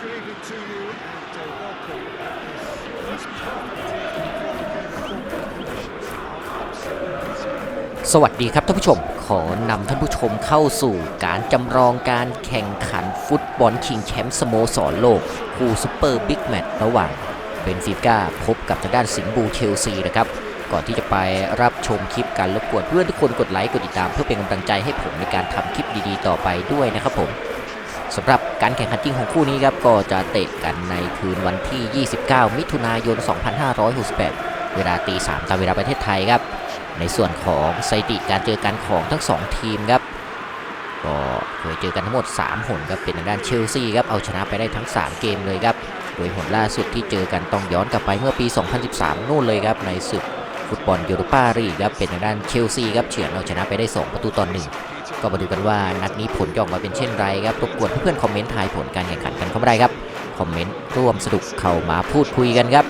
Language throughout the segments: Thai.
good evening to you and uh, welcome. This perfect evening for the conditions are absolutely spectacular. สวัสดีครับท่านผู้ชม ขอนำท่านผู้ชมเข้าสู่การจำลองการแข่งขันฟุตบอลชิงแชมป์สโมสรโลก คู่ซูเปอร์บิ๊กแมตช์ระหว่างเบนฟิก้าพบกับทางด้านสิงห์บูเชลซีนะครับ ก่อนที่จะไปรับชมคลิปการรบกวนเพื่อนทุกคนกดไลค์ กดติดตามเพื่อเป็นกำลังใจให้ผมในการทำคลิปดีๆ ต่อไปด้วยนะครับผม สำหรับการแข่งขันจริงของคู่นี้ครับก็จะเตะกันในคืนวันที่ 29 มิถุนายน 2568 เวลาตี3ตามเวลาประเทศไทยครับ ในส่วนของสถิติการเจอกันของทั้ง 2 ทีมครับก็เคยเจอกันทั้งหมด 3 หนครับเป็นทางด้านเชลซีครับเอาชนะไปได้ทั้ง 3 เกมเลยครับ โดยหนล่าสุดที่เจอกันต้องย้อนกลับไปเมื่อปี 2013 นู่นเลยครับในศึกฟุตบอลยูโรปาลีกครับเป็นทางด้านเชลซีครับเฉือนเอาชนะไปได้ 2 ประตูต่อหนึ่ง ก็มาดูกันว่านัดนี้ผลจะออกมาเป็นเช่นไรครับรบกวนเพื่อนคอมเมนต์ทายผลการแข่งขันกันเข้ามาได้ครับคอมเมนต์ร่วมสนุกเข้ามาพูดคุยกันครับ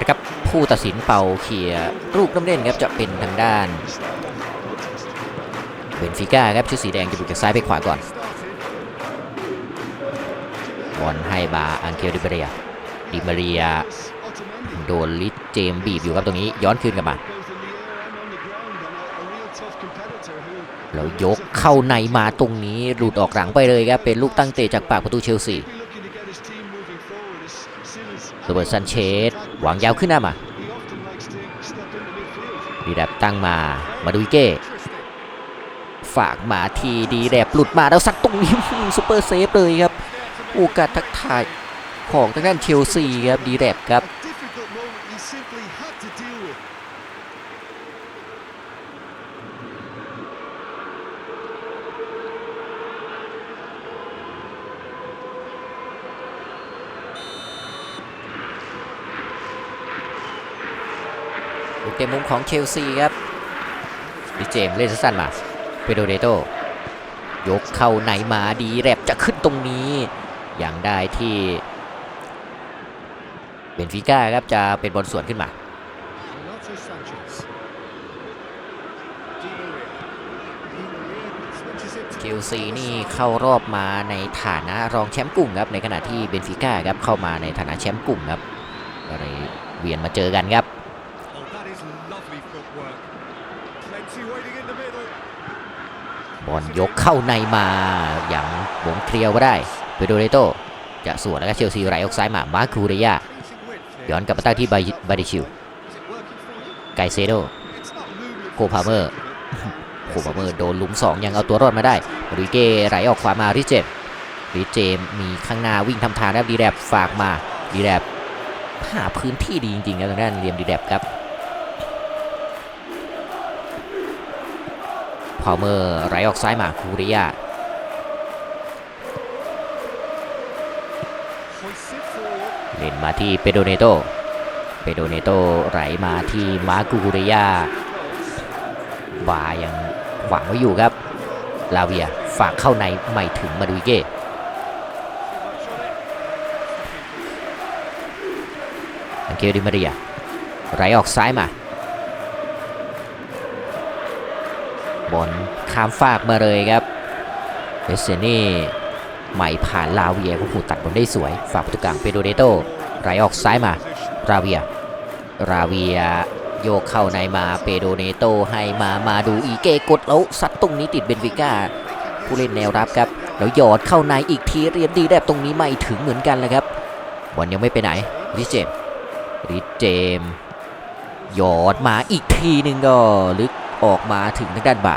นะครับผู้ตัดสินเป่าเขี่ยรูปน้ำเล่นครับจะเป็นทางด้านเบนฟิก้าครับชุดสีแดงจะบุกจากซ้ายไปขวาก่อน บอลให้บาอังเคลดิเบเรียดิมาเรียโดนลิสเจมบีบอยู่ครับตรงนี้ย้อนคืนกลับมาแล้วยกเข้าในมาตรงนี้หลุดออกหลังไปเลยครับเป็นลูกตั้งเตะจากปากประตูเชลซีโรเบิร์ตซันเชสวางยาวขึ้นหน้ามาดีแดบตั้งมา มาดูอิเก้ฝากมาทีดีแดบหลุดมาแล้วซัดตรงนี้ซุปเปอร์เซฟเลยครับ โอกาสทักทายของทางด้านเชลซีครับดีแดบครับ A difficult moment he simply had to deal with. ลูกเตะมุมของเชลซีครับดิเจมเล่นสั้นมาเปโดเดโตยกเข้าในมาดีแรบจะขึ้นตรงนี้ อย่างได้ที่เบนฟิก้าครับจะเป็นบอลสวนขึ้นมาเชลซีนี่เข้ารอบมาในฐานะรองแชมป์กลุ่มครับในขณะที่เบนฟิก้าครับเข้ามาในฐานะแชมป์กลุ่มครับก็เลยเวียนมาเจอกันครับบอลยกเข้าในมาอย่างวงเคลียวก็ได้ เปโดเรโตจะสวนแล้วก็เชลซีไหลออกซ้ายมามาคูเรยาย้อนกลับมาตั้งที่บาบาดิชิล Is it working for you? ไกเซโดโคพาเมอร์โคพาเมอร์โดนลุมสองยังเอาตัวรอดมาได้มาดูเก้ไหลออกขวามาริเจมริเจมมีข้างหน้าวิ่งทำทางแล้วดีแรบฝากมาดีแรบหาพื้นที่ดีจริงๆครับทางด้านเรียมดีแรบครับพาวเมอร์ไหลออกซ้ายมาคูริย เล่นมาที่เปโดเนโตเปโดเนโตไหลมาที่มากูกุเรยาบายังขวางไว้อยู่ครับ ลาเวียฝากเข้าในไม่ถึงมาดูอิเก้อังเกลดิมาเรียไหลออกซ้ายมา บอลข้ามฟากมาเลยครับเอเซนี่ ใหม่ผ่านลาเวียโอ้โหตัดบอลได้สวย ฝากประตูกลางเปโดเนโตไหลออกซ้ายมาราเวีย ราเวียโยกเข้าในมาเปโดเนโตให้มามาดูอีเกกดแล้วซัดตรงนี้ติดเบนฟิก้าผู้เล่นแนวรับครับ แล้วหยอดเข้าในอีกทีเรียนดีแบบตรงนี้ไม่ถึงเหมือนกันเลยครับบอลยังไม่ไปไหนริเจมริเจมหยอดมาอีกทีหนึ่งก็ลึกออกมาถึงทางด้านบา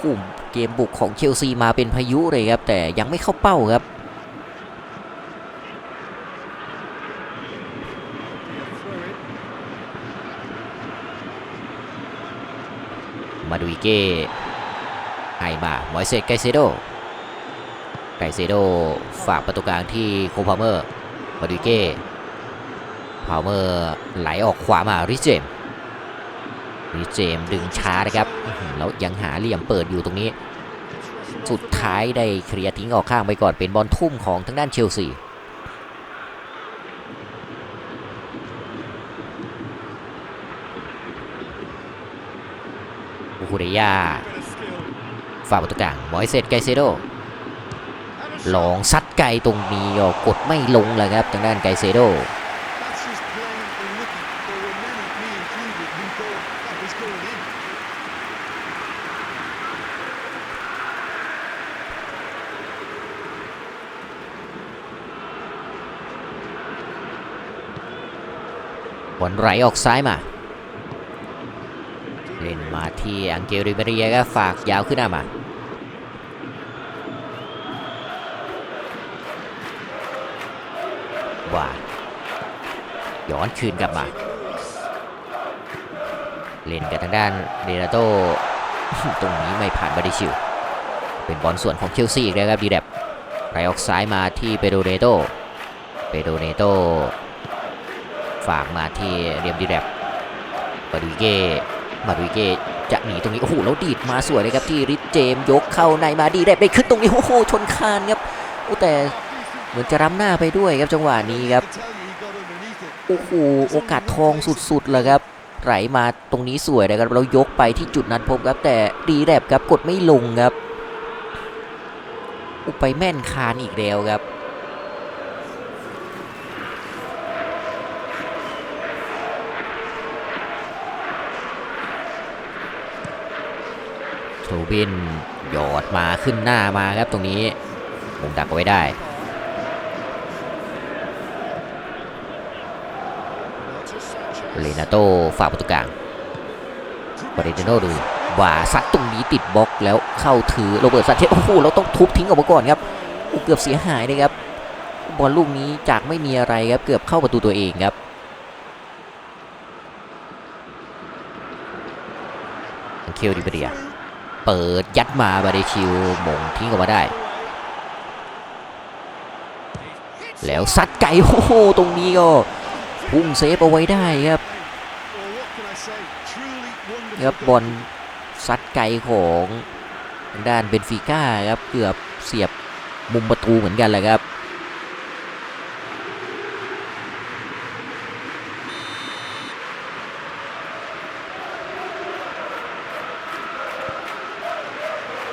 คุมเกมบุกของเชลซีมาเป็นพายุเลยครับ แต่ยังไม่เข้าเป้าครับ มาดูอิเก้ให้มามอยเซสไกเซโดไกเซโดฝากประตูกลางที่โคพาเมอร์มาดูอิเก้พาวเมอร์ไหลออกขวามาริเจม ริเจมดึงช้านะครับอื้อหือแล้วยังหาเหลี่ยมเปิดอยู่ตรงนี้ สุดท้ายได้เคลียร์ทิ้งออกข้างไปก่อนเป็นบอลทุ่มของทางด้านเชลซีอุคุเรยาฝากประตูกลางมอยเซตไกเซโดลองซัดไกลตรงนี้ก็กดไม่ลงเลยครับทางด้านไกเซโด ลไหลออกซ้ายมา เล่นมาที่อังเกลริเบรียก็ฝากยาวขึ้นหน้ามาว่าย้อนคืนกลับมา เล่นกับทางด้านเดนาโตตรงนี้ไม่ผ่านบาดิชิว เป็นบอลส่วนของเชลซีอีกแล้วครับดีแดบไหลออกซ้ายมาที่เปโดเนโตเปโดเนโต ฝากมาที่เรียมดีแรบมาดูเก้มาดูเก้จะหนีตรงนี้โอ้โหแล้วดีดมาสวยเลยครับที่ริชเจมส์ยกเข้าในมาดีแรบได้ขึ้นตรงนี้โอ้โหชนคานครับโอ้แต่เหมือนจะล้ำหน้าไปด้วยครับจังหวะนี้ครับโอ้โหโอกาสทองสุดๆเลยครับไหลมาตรงนี้สวยนะครับเรายกไปที่จุดนัดพบครับ แต่ดีแรบครับกดไม่ลงครับอุไปแม่นคานอีกแล้วครับ บินหยอดมาขึ้นหน้ามาครับตรงนี้มงดักเอาไว้ได้เลนาโต้ฝากประตูกลางบริเดโนดูว่าซัดตรงนี้ติดบล็อกแล้วเข้าถือโรเบิร์ตซันเชสโอ้โหเราต้องทุบทิ้งออกมาก่อนครับเกือบเสียหายเลยครับบอลลูกนี้จากไม่มีอะไรครับเกือบเข้าประตูตัวเองครับอังเคลดิเบรีย เปิดยัดมาบาเดชิวมงทิ้งออกมาได้ แล้วซัดไก่โอ้โหตรงนี้ก็พุ่งเซฟเอาไว้ได้ครับครับบอลซัดไกลของด้านเบนฟิก้าครับเกือบเสียบมุมประตูเหมือนกันเลยครับ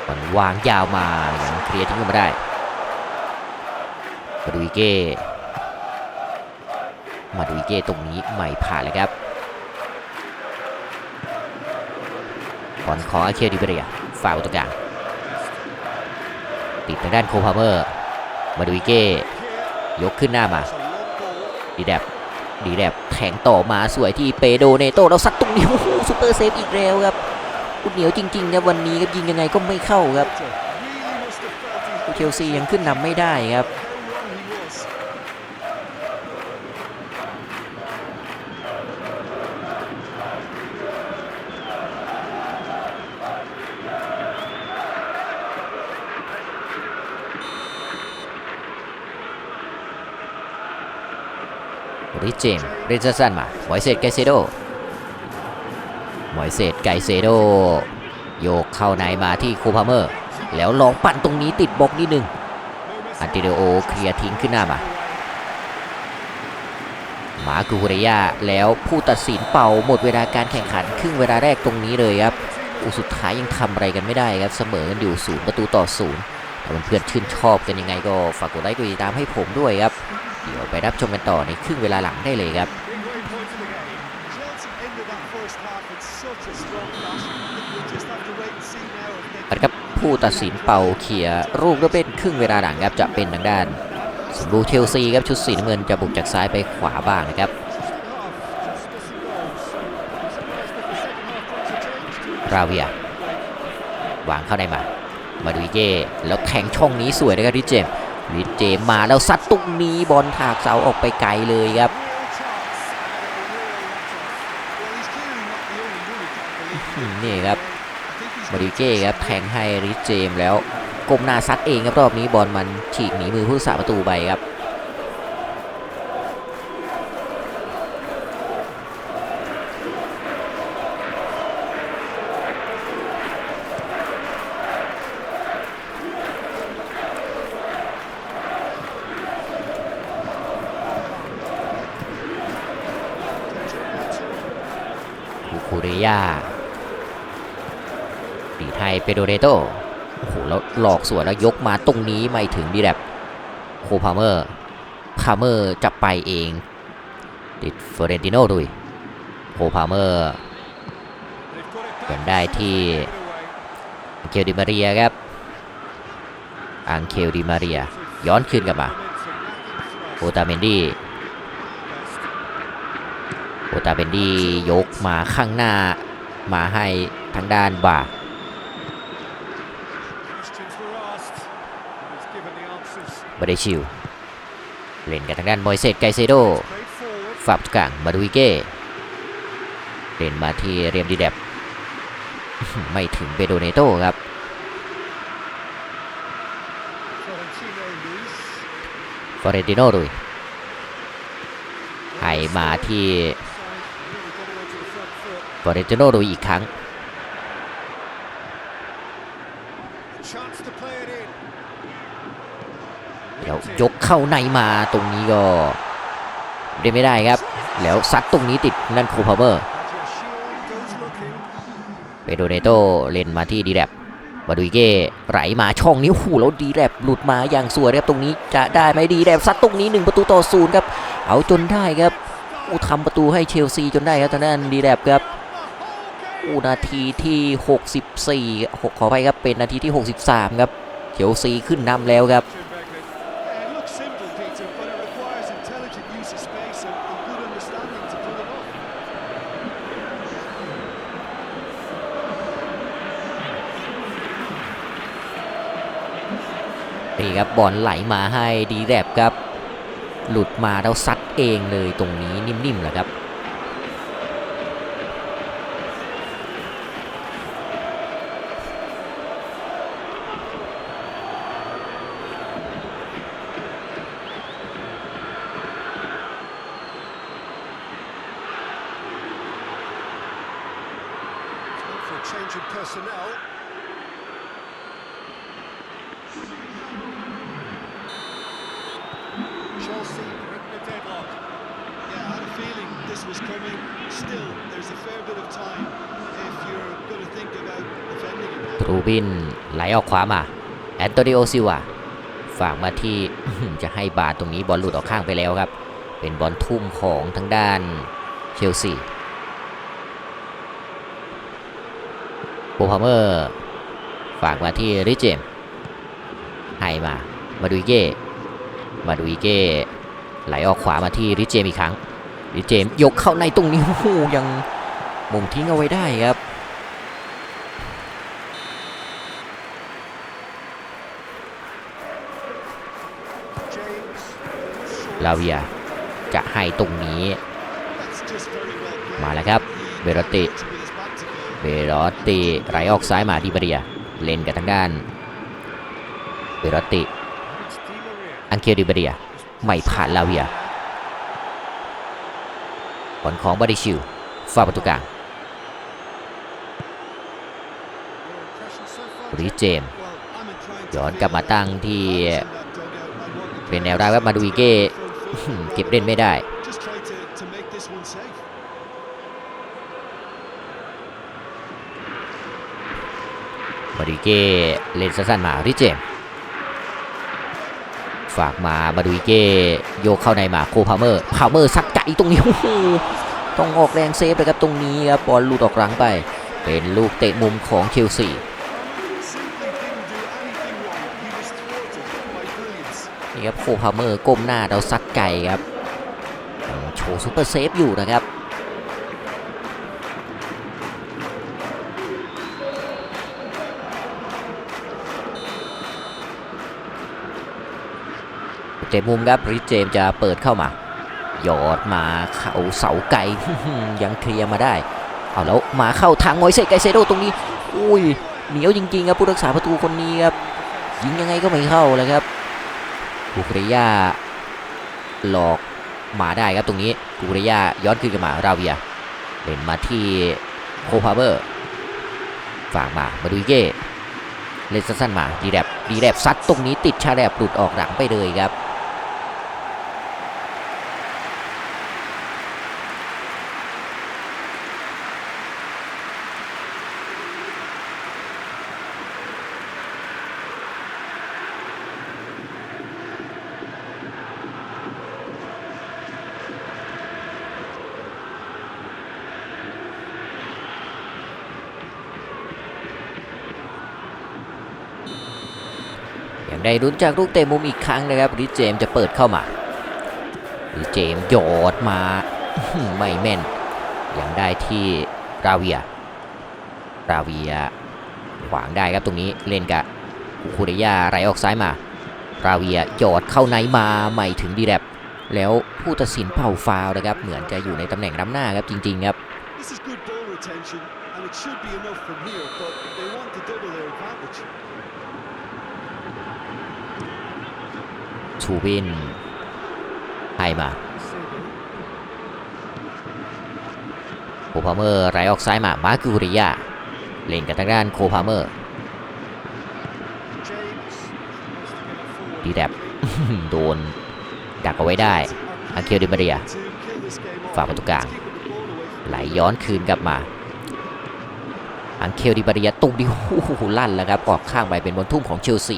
บอลวางยาวมายังเคลียร์ทิ้งมาได้มาดูอิเก้มาดูอิเก้ตรงนี้ไม่ผ่านเลยครับบอลของอาเคียดิเบเรียฝาประตูกลางติดทางด้านโคพาเมอร์มาดูอิเก้ยกขึ้นหน้ามาดีแดบดีแดบแทงต่อมาสวยที่เปโดเนโตแล้วซัดตรงนี้โอ้โหซูเปอร์เซฟอีกแล้วครับ อุดเหนียวจริงๆครับวันนี้ครับยิงยังไงก็ไม่เข้าครับ Really must have felt he เชลซียังขึ้นนำไม่ได้ครับ how wrong he was. ริเจมส์เรนสั้นๆมาหมอยเซตไกเซโด หมอยเซตไกเซโด โยกเข้าในมาที่โคพาเมอร์ แล้วลองปั่นตรงนี้ติดบล็อกนิดนึง อันติเดโอเคลียร์ทิ้งขึ้นหน้ามามากูฮุเรยาแล้วผู้ตัดสินเป่าหมดเวลาการแข่งขัน ครึ่งเวลาแรกตรงนี้เลยครับอุสุดท้ายยังทำอะไรกันไม่ได้ครับเสมอกันอยู่ศูนย์ประตูต่อศูนย์ถ้าเพื่อนๆชื่นชอบกันยังไงก็ฝากกดไลค์กดติดตามให้ผมด้วยครับ เดี๋ยวไปรับชมกันต่อในครึ่งเวลาหลังได้เลยครับ Midway point of the game. Chelsea ended that first half in such a strong fashion. We'll just have to wait and see now if they นะครับ ผู้ตัดสินเป่าเขียร์ลูกก็เป็นครึ่งเวลาหลังครับจะเป็นทางด้านสมบูเชลซีครับชุดสีน้ำเงินจะบุกจากซ้ายไปขวาบ้างนะครับราเวียวางเข้าในมา มาดูอิเก้แล้วแทงช่องนี้สวยนะครับริเจมดิเจมมาแล้วซัดตรงนี้บอลถากเสาออกไปไกลเลยครับนี่ครับ I think he's มาดูอิเก้ครับแทงให้ริเจมแล้วก้มหน้าซัดเองครับรอบนี้บอลมันฉีกหนีมือผู้รักษาประตูไปครับคูเรยา ดีดให้เปโดเรโตโอ้โหแล้วหลอกสวนแล้วยกมาตรงนี้ไม่ถึงดีแบบโคพาเมอร์พาเมอร์จะไปเอง ติดเฟอร์เรนติโนดุยโคพาเมอร์เปลี่ย back. นได้ที่อังเคลดิมาเรียครับ อังเคลดิมาเรีย ย้อนคืนกลับมา โอตาเมนดี้ โอตาเมนดี้ยกมาข้างหน้ามาให้ทางด้านบ่า answers. บไดชิลเล่นกับทางด้านมอยเซตไกเซโดฝากกลางมาดูอิเก้เล่นมาที่เรียมดีแดบไม่ถึงเบโดเนโตครับ Florentino Luis. ฟอเรติโนดุยให้มาที่ Side really got it onto the front foot. ฟอเรติโนดุยอีกครั้ง Chance to play it in. เดี๋ยวยกเข้าในมาตรงนี้ก็เล่นไม่ได้ครับ แล้วซัดตรงนี้ติดนั่นโคพาเมอร์เปโดเนโตเล่นมาที่ดีแรบมาดูอิเก้ไหลมาช่องนี้โอ้โหแล้วดีแรบหลุดมาอย่างสวยครับตรงนี้จะได้ไหมดีแรบซัดตรงนี้หนึ่งประตูต่อศูนย์ครับ เอาจนได้ครับอู้ทำประตูให้เชลซีจนได้ครับทางด้านดีแรบครับอู้นาทีที่ 64หกขอไปครับเป็นนาทีที่ 63 ครับเชลซีขึ้นนำแล้วครับ Yeah, it looks simple, Peter, but it requires intelligent use of space and, and good understanding to pull it off. นี่ครับบอลไหลมาให้ดีแรบครับ หลุดมาแล้วซัดเองเลยตรงนี้นิ่มๆแหละครับ Time for a change goal. Chelsea breaking the deadlock. Yeah, I had a feeling this was coming. Still, there's a fair bit of time if you're going to think about defending it รูบินไหลออกขวามา แอนโตนิโอซิวาฝากมาที่จะให้บาทตรงนี้บอลหลุดออกข้างไปแล้วครับ เป็นบอลทุ่มของทางด้านเชลซีโบพาวเมอร์ฝากมาที่ริเจมให้มา มาดูอิเก้มาดูอิเก้ไหลออกขวามาที่ริเจมอีกครั้งริเจมยกเข้าในตรงนี้โอ้โหยังมุมทิ้งเอาไว้ได้ครับลาเวียจะให้ตรงนี้ มาแล้วครับ เบรติ เบรอตติไหลออกซ้ายมาดิบเรีย เล่นกับทางด้าน เบรอตติ อังเคลดิบเรีย ไม่ผ่านลาเวียบอลของบาดิชิลฝ่าประตูกลาง Your impression so far, ริเจมย้อนกลับมาตั้งที่เป็นแนวรับครับมาดูอิเก้เก็บเล่นไม่ได้ มาดูอิเก้เล่นสั้นๆมาริเจมฝากมามาดูอิเก้โยกเข้าในมาโคพาเมอร์พาเมอร์ซัดไก่ตรงนี้ต้องออกแรงเซฟเลยครับตรงนี้ครับบอลลุดออกหลังไป เป็นลูกเตะมุมของเชลซีนี่ครับโคพาเมอร์ก้มหน้าเราซัดไก่ครับโชว์ซูเปอร์เซฟอยู่นะครับ เตะมุมครับริเจมจะเปิดเข้ามาหยอดมาเข้าเสาไก่ยังเคลียร์มาได้ เอาแล้วมาเข้าทางมอยเซไกเซโดตรงนี้ อุ้ยเหนียวจริงๆครับผู้รักษาประตูคนนี้ครับยิงยังไงก็ไม่เข้าเลยครับกุกเรยาหลอกมาได้ครับตรงนี้กุกเรยาย้อนคืนกับมาราเวียเล่นมาที่โคพาเบอร์ฝากมามาดูเก้เล่นสั้นๆมาดีแดบดีแดบซัดตรงนี้ติดชาแดบหลุดออกหลังไปเลยครับ ได้รุ้นจากลูกเตะมุมอีกครั้งนะครับริเจมส์จะเปิดเข้ามาริเจมส์โยดมาไม่แม่นยังได้ที่ราเวียราเวียขวางได้ครับตรงนี้เล่นกับคูเดย่าไหลออกซ้ายมาราเวียโยดเข้าในมาใหม่ถึงดีแรบแล้วผู้ตัดสินเป่าฟาวนะครับ เหมือนจะอยู่ในตำแหน่งน้ำหน้าครับจริง ๆ ครับ and it should be enough from here, but they want to double their advantage. ชูวินให้มาโคพาเมอร์ไหลออกซ้ายมา มาร์กูริยา เล่นกับทางด้านโคพาเมอร์ ดีแดบโดน ดักเอาไว้ได้อาเคียวดิมาเรีย ฝากประตูกลาง ไหลย้อนคืนกลับมา อังเคลดิบาริยาตุ้มดิโอ้โหลั่นแล้วครับ ออกข้างไปเป็นบอลทุ่มของเชลซี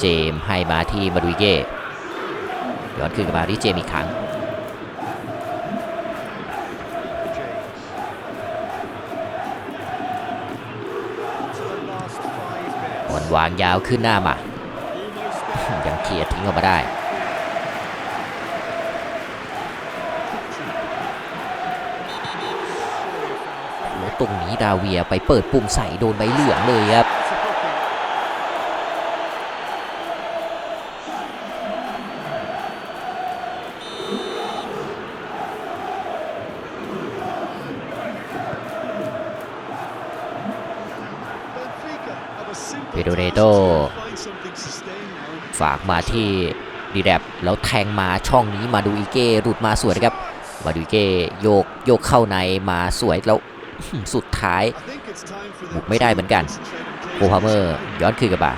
เจมส์ให้มาที่มาดุเก้ย้อนคืนกลับมาริเจมอีกครั้งบอลวางยาวขึ้นหน้ามา ยังเคลียร์ทิ้งออกมาได้ตรงนี้ดาเวียไปเปิดปุ่มใส่โดนใบเหลืองเลยครับ ฝากมาที่ดีแดบแล้วแทงมาช่องนี้มาดูอีเก้หลุดมาสวยครับมาดูอีเก้โยกโยกเข้าในมาสวยแล้วสุดท้ายบุกไม่ได้เหมือนกันโคพาเมอร์ย้อนคืนกับมา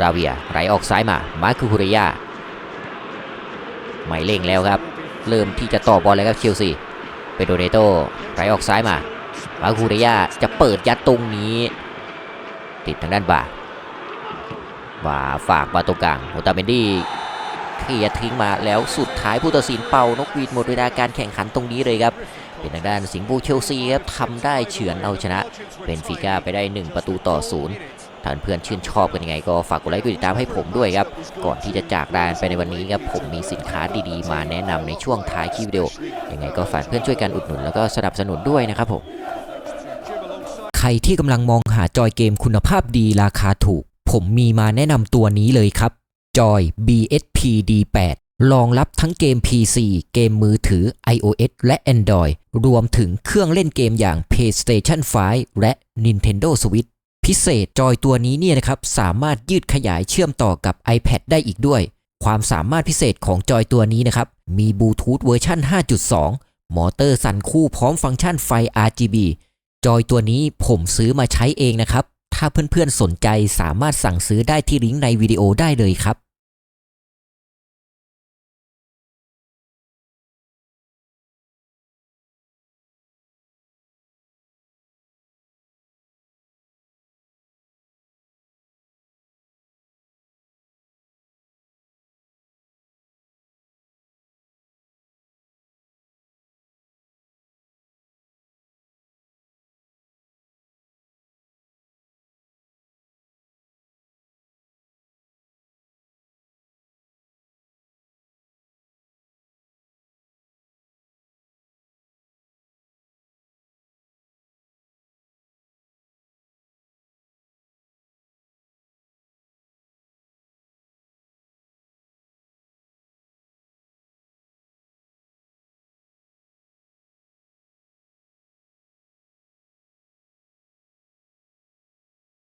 ราเวียไหลออกซ้ายมา มาคือคุเรยาไม่เร่งแล้วครับ เริ่มที่จะต่อบอลแล้วครับเชลซีเปโดเรโตไหลออกซ้ายมา มาคูเรยาจะเปิดยัดตรงนี้ ติดทางด้านบ่า บ่าฝากมาตรงกลางโอตาเมนดี้เคลียร์ทิ้งมาแล้วสุดท้ายผู้ตัดสินเป่านกหวีดหมดเวลาการแข่งขันตรงนี้เลยครับ เป็นทางด้านสิงห์บูเชลซีครับทำได้เฉือนเอาชนะ เป็นฟิก้าไปได้ 1 ประตูต่อศูนย์ท่านเพื่อนชื่นชอบกันยังไงก็ฝากกดไลค์กดติดตามให้ผมด้วยครับ ก่อนที่จะจากลาไปในวันนี้ครับผมมีสินค้าดีๆ มาแนะนำในช่วงท้ายคลิปวิดีโอยังไงก็ฝากเพื่อนช่วยกันอุดหนุนแล้วก็สนับสนุนด้วยนะครับผมใครที่กำลังมองหาจอยเกมคุณภาพดีราคาถูก ผมมีมาแนะนำตัวนี้เลยครับจอย BSP D8 รองรับทั้งเกม PC เกมมือถือ iOS และ Android รวมถึงเครื่องเล่นเกมอย่าง PlayStation 5 และ Nintendo Switch พิเศษจอยตัวนี้เนี่ยนะครับ สามารถยืดขยายเชื่อมต่อกับ iPad ได้อีกด้วย ความสามารถพิเศษของจอยตัวนี้นะครับ มีบลูทูธเวอร์ชัน5.2 มอเตอร์สั่นคู่พร้อมฟังก์ชันไฟ RGB จอยตัวนี้ผมซื้อมาใช้เองนะครับ ถ้าเพื่อนๆสนใจสามารถสั่งซื้อได้ที่ลิงก์ในวิดีโอได้เลยครับ